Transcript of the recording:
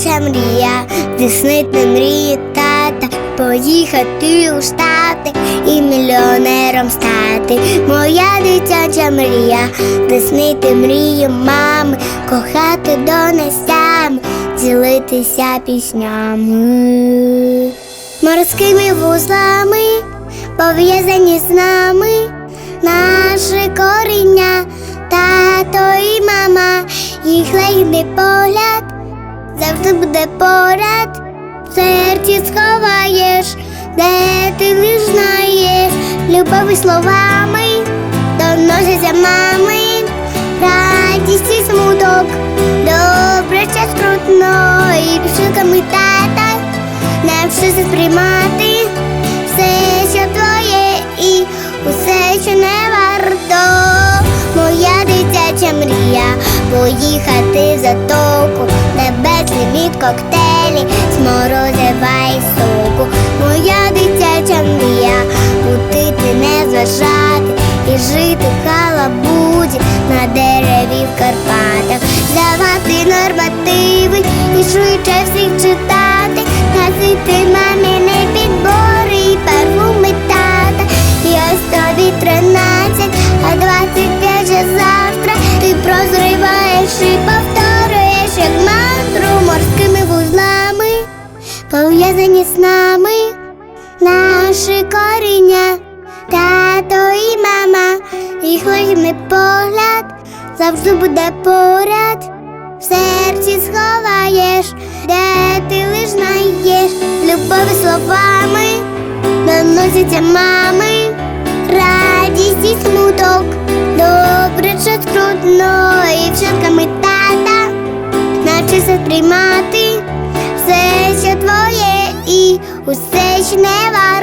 дитяча мрія, здійснити мрію тата, поїхати у штати і мільйонером стати. Моя дитяча мрія, здійснити мрію мами, кохати донестями, ділитися піснями. Морськими вузлами пов'язані з нами наше коріння, тато і мама, їх легний погляд завжди буде поряд, в серці сховаєш, де ти лиш знаєш, любові словами доносяться мами, радість і смуток, добре час крутно, і пішуками тата, навчися сприймати. Все, що твоє, і усе, що не варто. Моя дитяча мрія поїхати в затоку, безліміт коктейлі, сморозива і соку. Моя дитяча мрія бутити, не зважати і жити в халабуді на дереві в Карпатах, давати нормативи і швидше всіх читати, носити мамини пов'язані з нами. Наші коріння, тато і мама, їх лагідний погляд завжди буде поряд. В серці сховаєш, де ти лиш знаєш, любові словами доносяться мами, радість і смуток, добре чи скрутно, і вчинками тата, навчися сприймати усе, ж не. На